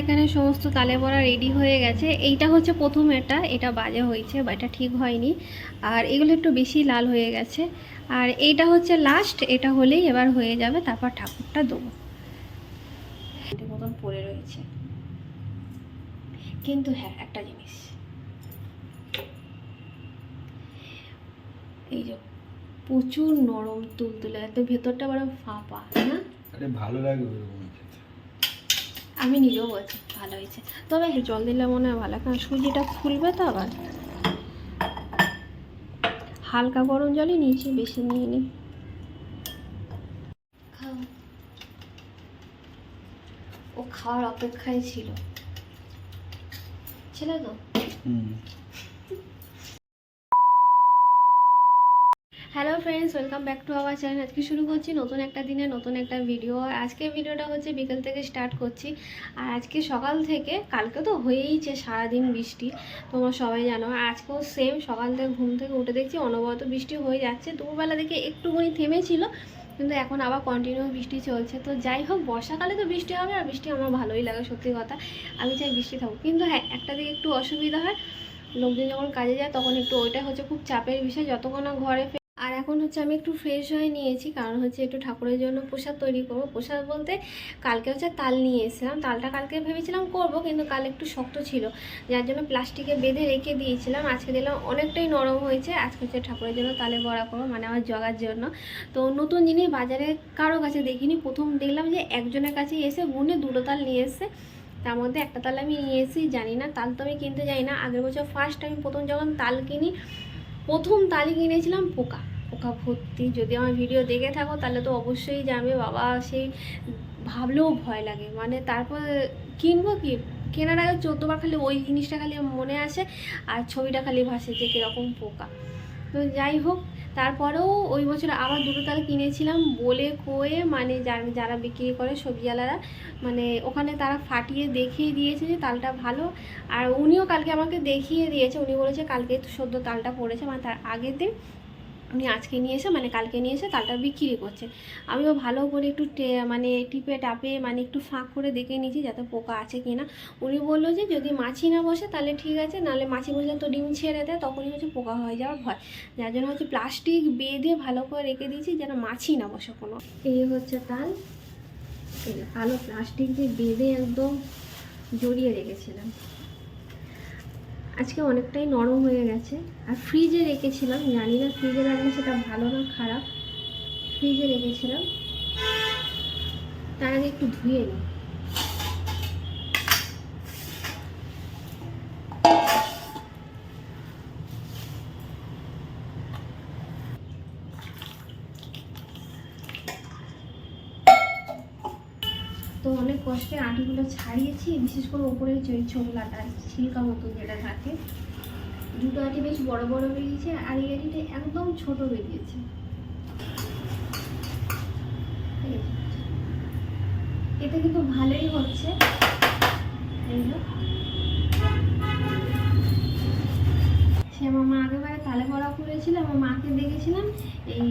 এখানে সমস্ত তালে বড়া রেডি হয়ে গেছে। এইটা হচ্ছে প্রথম এটা এটা বাজে হয়েছে, বা এটা ঠিক হয়নি। আর এগুলো একটু বেশি লাল হয়ে গেছে। আর এইটা হচ্ছে লাস্ট এটা হলেই এবার হয়ে যাবে, তারপর ঠাকুরটা দেবো। এটার মতন রয়েছে। কিন্তু হ্যাঁ একটা জিনিস। এই যে প্রচুর নরম তুলতুলে এত ভেতরটা বড় ফাঁপা আরে ভালো লাগে আমি নিজেও বলছি ভালো হয়েছে। তবে একটু জল দিলে মনে হয় ভালো কারণ সুজিটা ফুলবে তো আবার। হালকা গরম জলই নিয়েছি বেশি নিয়ে নি খাও। ও খাওয়ার অপেক্ষায় ছিল। ছিল তো হুম friends welcome back to our channel আজকে শুরু করছি নতুন একটা দিনে নতুন একটা ভিডিও আজকে ভিডিওটা হচ্ছে বিকেল থেকে স্টার্ট করছি। আর আজকে সকাল থেকে, কালকে তো হয়েইছে সারাদিন বৃষ্টি, তোমরা সবাই জানো। আজকেও সেম সকাল থেকে ঘুম থেকে উঠে দেখছি অনবরত বৃষ্টি হয়ে যাচ্ছে। দুপুরবেলা দেখে একটুখানি থেমেছিল, কিন্তু এখন আবার কন্টিনিউ বৃষ্টি চলছে। তো যাই হোক, বর্ষাকালে তো বৃষ্টি হবে আর বৃষ্টি আমার ভালোই লাগে, সত্যি কথা। আমি চাই বৃষ্টি থাকুক। কিন্তু হ্যাঁ একটা দিকে একটু অসুবিধা হয়। লোকজন যখন কাজে যায়, তখন একটু ওইটা হচ্ছে খুব চাপের বিষয়। যতক্ষণ না ঘরে আর এখন হচ্ছে আমি একটু ফ্রেশ হয়ে নিয়েছি, কারণ হচ্ছে একটু ঠাকুরের জন্য প্রসাদ তৈরি করব। প্রসাদ বলতে কালকে হচ্ছে তাল নিয়ে এসেছিলাম। তালটা কালকে ভেবেছিলাম করব, কিন্তু কাল একটু শক্ত ছিল, যার জন্য প্লাস্টিকে বেঁধে রেখে দিয়েছিলাম। আজকে দিলাম অনেকটাই নরম হয়েছে, আজকে হচ্ছে ঠাকুরের জন্য তালে বড়া করব মানে আমার জগার জন্য। তো নতুন জিনিস বাজারে কারও কাছে দেখিনি। প্রথম দেখলাম যে একজনের কাছে এসে গুনে দুটো তাল নিয়ে এসে তার মধ্যে একটা তাল আমি নিয়ে এসেছি, জানি না, তাল তো আমি কিনতে যাই না। আগের বছর ফার্স্ট আমি প্রথম যখন তাল কিনি প্রথম তালি কিনেছিলাম পোকা। পোকা ভর্তি। যদি আমার ভিডিও দেখে থাকো, তাহলে তো অবশ্যই জানবে বাবা, সেই ভাবলেও ভয় লাগে। মানে তারপর কিনবো কি? কেনার আগে চোদ্দবার খালি ওই জিনিসটা খালি মনে আসে, আর ছবিটা খালি ভাসে যে কীরকম পোকা। তো যাই হোক তারপরেও ওই বছর আবার দুটো তাল কিনেছিলাম বলে কয়ে মানে যারা বিক্রি করে সবজিওয়ালারা মানে ওখানে তারা ফাটিয়ে দেখিয়ে দিয়েছে যে তালটা ভালো। আর উনিও কালকে আমাকে দেখিয়ে দিয়েছে, উনি বলেছে কালকে সদ্য তালটা পড়েছে মানে তার আগের দিন আজকে নিয়ে এসে মানে কালকে নিয়ে এসে তালটা বিক্রি করছে। আমিও ভালো করে একটু মানে টিপে টাপে মানে একটু ফাঁক করে দেখে নিয়েছি যাতে পোকা আছে কি না। উনি বলল যে, যদি মাছি না বসে তাহলে ঠিক আছে, নাহলে মাছি বসলে তো ডিম ছেড়ে দেয়, তখনই হচ্ছে পোকা হয়ে যাওয়ার ভয়। যার জন্য হচ্ছে প্লাস্টিক বেঁধে ভালো করে রেখে দিয়েছি যেন মাছি না বসে কোনো। এই হচ্ছে তাল। যে প্লাস্টিক দিয়ে বেঁধে একদম জড়িয়ে রেখেছিলাম। আজকে অনেকটাই নরম হয়ে গেছে। আর ফ্রিজে রেখেছিলাম, জানি না ফ্রিজে রাখলে সেটা ভালো না খারাপ। ফ্রিজে রেখেছিলাম। তার আগে একটু ধুয়ে নিই তো অনেক কষ্টে আটিগুলো ছাড়িয়েছি, বিশেষ করে ওপরে ওই ছোবলাটা, ছিলকা মতো যেটা থাকে, দুটো আটি বেশ বড় বড় বেরিয়েছে আর এই আটিটা একদম ছোট বেরিয়েছে। এতে কিন্তু ভালোই হচ্ছে। সে আমার মা আগেবারে তালে বড়া করেছিল, আমার মাকে দেখেছিলাম, এই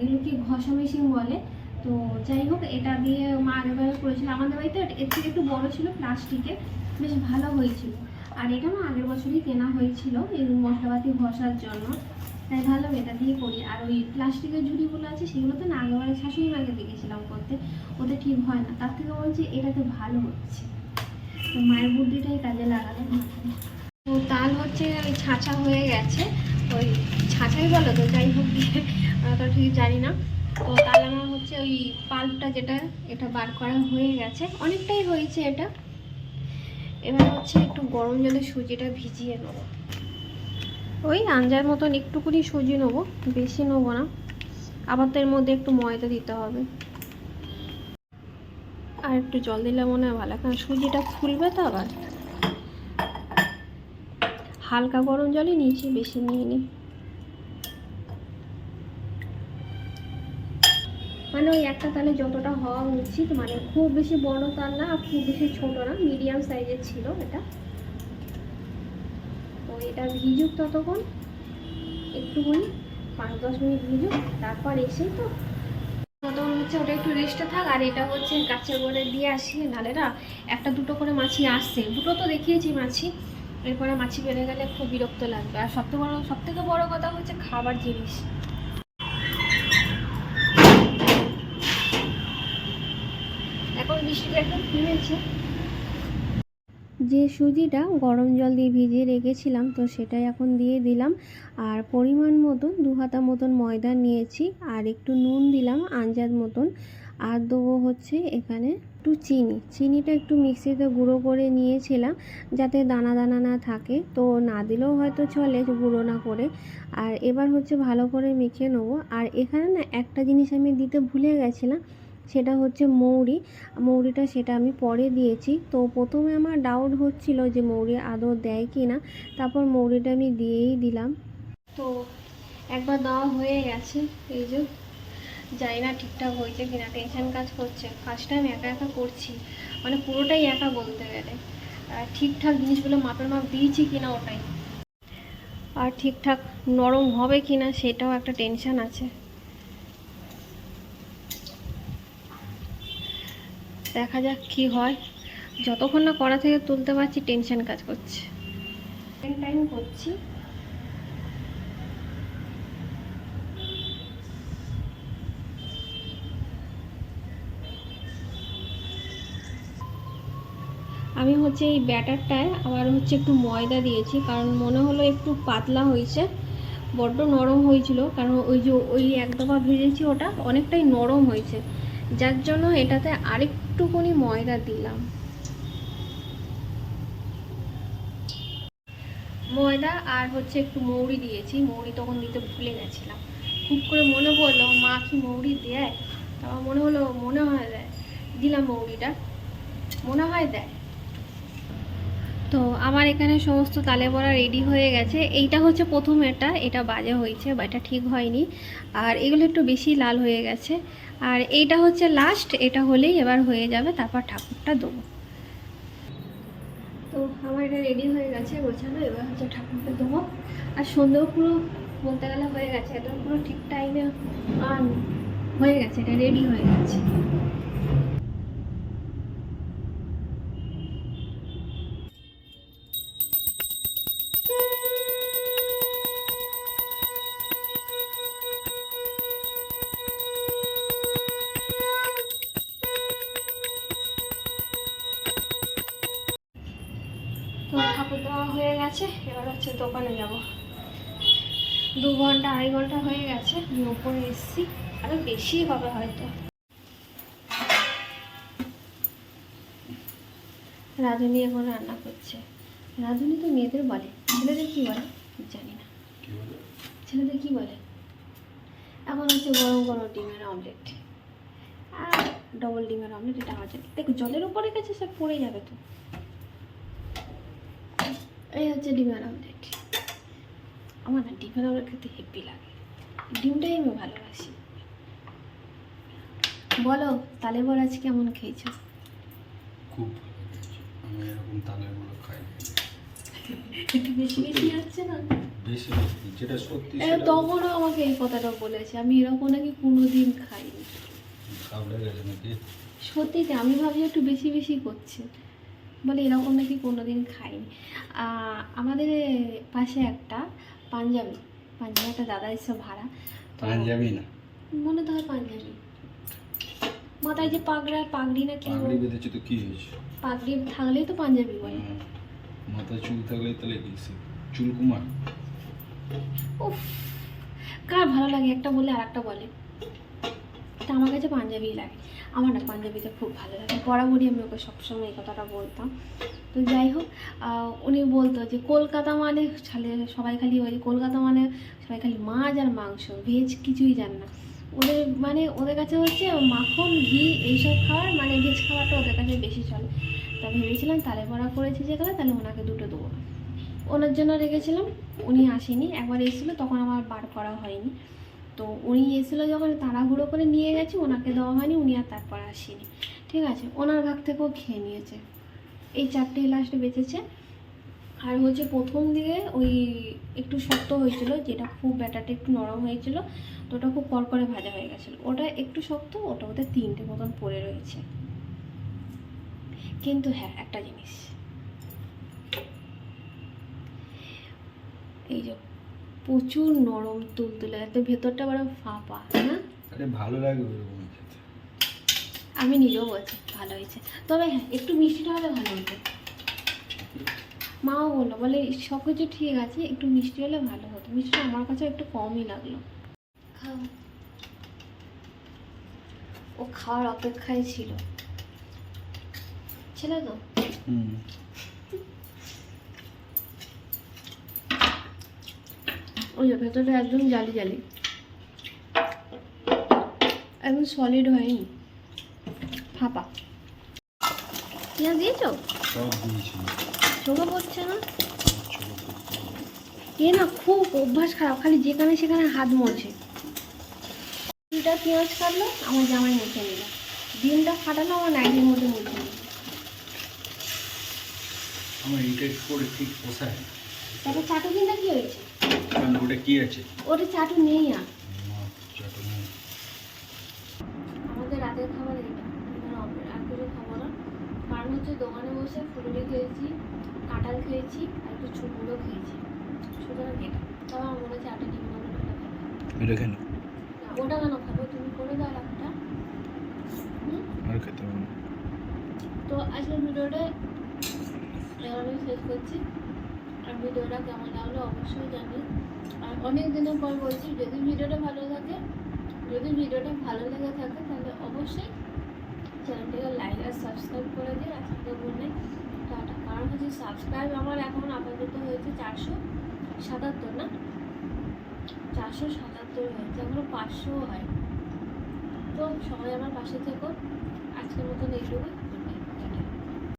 এই কি ঘষা মেশিন বলে। তো যাই হোক, এটা দিয়ে মা আগেবারে করেছিল। আমাদের বাড়িতে এর থেকে একটু বড় ছিল প্লাস্টিকে। বেশ ভালো হয়েছিল। আর এটা না আগের বছরই কেনা হয়েছিল এই মশলাপাতি ঘষার জন্য। তাই ভালো, এটা দিয়ে করি। আর ওই প্লাস্টিকের ঝুড়িগুলো আছে সেগুলো তো না আগেবারে শাশুড়ি মাকে দেখেছিলাম করতে। ওতে ঠিক হয় না। তার থেকে বলছি এটাতে ভালো হচ্ছে। তো মায়ের বুদ্ধিটাই কাজে লাগালে তো তাল হচ্ছে ওই ছাঁচা হয়ে গেছে। ওই ছাঁচাই বলো তো, যাই হোক গিয়ে তো ঠিক জানি না। তো তাল আমার হচ্ছে ওই পাল্পটা যেটা, এটা বার করা হয়ে গেছে। অনেকটাই হয়েছে এটা। এবার হচ্ছে একটু গরম জলে সুজিটা ভিজিয়ে নেব। ওই আঞ্জার মতন একটুকুনি সুজি নেব, বেশি নেব না। আবার তো এর মধ্যে একটু ময়দা দিতে হবে। আর একটু জল দিলে মনে হয় ভালো কারণ সুজিটা ফুলবে তো আবার। হালকা গরম জলই নিয়েছি, বেশি নিয়ে নিই মানে ওই একটা তালে যতটা হওয়া উচিত মানে খুব বেশি বড় তাল না খুব বেশি ছোট না মিডিয়াম সাইজের ছিল এটা। তো এটা ভিজুক ততক্ষণ, একটুখানি, পাঁচ দশ মিনিট ভিজুক, তারপর এসেই তো তখন হচ্ছে ওটা একটু রেস্টে থাক, আর এটা হচ্ছে কাছে করে দিয়ে আসি নালে না একটা দুটো করে মাছি আসছে। দুটো তো দেখিয়েছি মাছি, এরপরে মাছি বেড়ে গেলে খুব বিরক্ত লাগবে। আর সবথেকে বড় সব থেকে বড় কথা হচ্ছে খাবার জিনিস এখন যে সুজিটা গরম জল দিয়ে ভিজিয়ে রেখেছিলাম, তো সেটাই এখন দিয়ে দিলাম। আর পরিমাণ মতন, দু হাতা মতন ময়দা নিয়েছি, আর একটু নুন দিলাম আঞ্জার মতন। আর দেবো হচ্ছে এখানে একটু চিনি। চিনিটা একটু মিক্সিতে গুঁড়ো করে নিয়েছিলাম, যাতে দানা দানা না থাকে। তো না দিলেও হয়তো চলে, গুঁড়ো না করে। আর এবার হচ্ছে ভালো করে মেখে নেব। আর এখানে না একটা জিনিস আমি দিতে ভুলে গেছিলাম সেটা হচ্ছে মৌরি। মৌরিটা সেটা আমি পরে দিয়েছি। তো প্রথমে আমার ডাউট হচ্ছিল যে মৌরি আদৌ দেয় কি না তারপর মৌরিটা আমি দিয়েই দিলাম। তো একবার দেওয়া হয়ে গেছে। এই যে, জানি না ঠিকঠাক হয়েছে কিনা। টেনশন কাজ করছে। কাজটা আমি একা একা করছি। মানে পুরোটাই একা বলতে গেলে। ঠিকঠাক জিনিসগুলো মাপের মাপ দিয়েছি কিনা ওটাই। আর ঠিকঠাক নরম হবে কিনা সেটাও একটা টেনশন আছে। দেখা যাক কি হয়। যতক্ষণ না করা থেকে তুলতে পারছি টেনশন কাজ করছে। টাইম করছি। আমি হচ্ছে এই ব্যাটারটায় আবার হচ্ছে একটু ময়দা দিয়েছি কারণ মনে হলো একটু পাতলা হয়েছে। বড্ড নরম হয়েছিল কারণ ওই যে ওই এক দফা ভেজেছি ওটা অনেকটাই নরম হয়েছে। যার জন্য এটাতে আরেকটুকুনি ময়দা দিলাম। ময়দা আর হচ্ছে একটু মৌরি দিয়েছি। মৌরি তখন দিতে ভুলে গেছিলাম। খুব করে মনে পড়ল, মা কি মৌরি দেয়? তারপর মনে হলো, মনে হয় দেয় দিলাম মৌরিটা। মনে হয় দেয়। তো আমার এখানে সমস্ত তালে বড়া রেডি হয়ে গেছে। এইটা হচ্ছে প্রথম এটা এটা বাজে হয়েছে, বা এটা ঠিক হয়নি। আর এগুলো একটু বেশি লাল হয়ে গেছে। আর এইটা হচ্ছে লাস্ট এটা হলেই এবার হয়ে যাবে, তারপর ঠাকুরটা দেবো। তো আমার এটা রেডি হয়ে গেছে, গোছানো, এবার হচ্ছে ঠাকুরকে দেবো। আর সন্ধ্যেও পুরো বলতে গেলে হয়ে গেছে একদম পুরো ঠিক টাইমে হয়ে গেছে, এটা রেডি হয়ে গেছে। এবার দোকানে যাব। দু ঘণ্টা আড়াই ঘণ্টা হয়ে গেছে ওপরে এসেছি। আরও বেশি হবে হয়তো। রাধুনি এখন রান্না করছে। রাধুনি তো মেয়েদের বলে। ছেলেদের কি বলে? জানি না। ছেলেদের কি বলে? এখন হচ্ছে গরম গরম ডিমের অমলেট আর ডবল ডিমের অমলেট এটা আমার জন্য দেখো জলের উপরে গেছে সব পড়ে যাবে তো। এই হচ্ছে ডিমের অমলেট আমার না ডিমের অমলেট খেতে হেপি লাগে। ডিমটাই আমি ভালোবাসি। বলো তালে বড় আজ কেমন খেয়েছো? খুব আমি এরকম খাই একটু বেশি বেশি যাচ্ছে না? বেশি যেটা সত্যি তখনও আমাকে এই কথাটা বলেছে। আমি এরকম নাকি কোনোদিন খাইনি। সত্যিতে আমি ভাবছি একটু বেশি বেশি করছে। বলে এরকম নাকি কোনোদিন খাইনি। আমাদের পাশে একটা পাঞ্জাবি পাঞ্জাবি একটা দাদা এসে ভাড়া। পাঞ্জাবি না? মনে তো হয় পাঞ্জাবি। মাথায় যে পাগড়া পাগড়ি না কি পাগড়ি বেঁধেছে তো কি হয়েছে? পাগড়ি থাকলেই তো পাঞ্জাবি বলে। মাথায় চুল থাকলে তাহলে কি চুল কুমার? উফ কার ভালো লাগে? একটা বলে আর একটা বলে। তা আমার কাছে পাঞ্জাবিই লাগে। আমার না পাঞ্জাবিতে খুব ভালো লাগে। বরাবরই আমি ওকে সবসময় এই কথাটা বলতাম। তো যাই হোক উনি বলতো যে, কলকাতা মানে ছালে সবাই খালি ওই কলকাতা মানে সবাই খালি মাছ আর মাংস ভেজ কিছুই জানে না। ওদের মানে ওদের কাছে হচ্ছে মাখন, ঘি এইসব খাবার মানে ভেজ খাবারটা ওদের কাছে বেশি চলে। তা ভেবেছিলাম তালে বড়া করেছি যেখানে তাহলে ওনাকে দুটো দেবো। ওনার জন্য রেখেছিলাম, উনি আসেনি। একবার এসেছিল, তখন আমার বার করা হয়নি। তো উনি এসেছিল যখন তাড়াহুড়ো করে নিয়ে গেছি, ওনাকে দেওয়া হয়নি, উনি আর তারপর আসেনি। ঠিক আছে? ওনার ভাগ থেকেও খেয়ে নিয়েছে। এই চারটে লাস্টে বেঁচেছে। আর হচ্ছে প্রথম দিকে ওই একটু শক্ত হয়েছিল, যেটা খুব ব্যাটারটা একটু নরম হয়েছিল, তো ওটা খুব করকরে ভাজা হয়ে গেছিল। ওটা একটু শক্ত, ওটা ওদের তিনটে মতন পড়ে রয়েছে। কিন্তু হ্যাঁ একটা জিনিস। এই যে প্রচুর নরম তুলতুলে একদম ভেতরটা বড় ফাঁপা হ্যাঁ? আরে ভালো লাগে ওরকম আমি নিজেও বলছি ভালো হয়েছে। তবে হ্যাঁ একটু মিষ্টিটা হলে ভালো হতো। মাও বলল বলে সব কিছু ঠিক আছে একটু মিষ্টি হলে ভালো হতো। মিষ্টিটা আমার কাছে একটু কমই লাগল। খাও। ও খাওয়ার অপেক্ষায় ছিল। ছিল তো? হুম। ওই যে ভেতরটা একদম জালি জালি। একদম সলিড হয়নি। ফাঁপা। পেঁয়াজ দিয়েছ? চোখে পড়ছে না। এ না খুব অভ্যাস খারাপ খালি যেখানে সেখানে হাত মোছে। দুটা পেঁয়াজ কাটলো আমার জামাই মুছে নিল। ডিমটা ফাটালো আমার নাইটির মধ্যে মুছে নিল। আমার এইটা করে ঠিক পোষায়। তারপর চাটু দিনটা কি হয়েছে? ওটা কি আছে? ওটা চাটু নেই চাটনি আমাদের রাতের খাবার এটা আর কিছু খাব না। কারণ হচ্ছে দোকানে বসে ফুলুরি খেয়েছি কাঁঠাল খেয়েছি আর একটু চুমুড়ো খেয়েছি। সুতরাং এটা। তবে আমার মনে হচ্ছে আটা ডিম বানানো এটা কেন? ওটা কেন খাব? তুমি করে দাও একটা আর খেতে তো আজকের ভিডিওটা শেষ করছি। ভিডিওটা কেমন লাগল অবশ্যই জানি। আর অনেক দিনের পর বলছি, যদি ভিডিওটা ভালো থাকে যদি ভিডিওটা ভালো লেগে থাকে, তাহলে অবশ্যই চ্যানেলটাকে লাইক আর সাবস্ক্রাইব করে দিন আজকে বললে টাটা। কারণ হচ্ছে সাবস্ক্রাইব আমার এখন আপাতত হয়েছে চারশো সাতাত্তর, না? চারশো সাতাত্তর হয়েছে, এখনও পাঁচশো হয়। তো সবাই আমার পাশে থেকো। আজকের মতন এইটুকুই।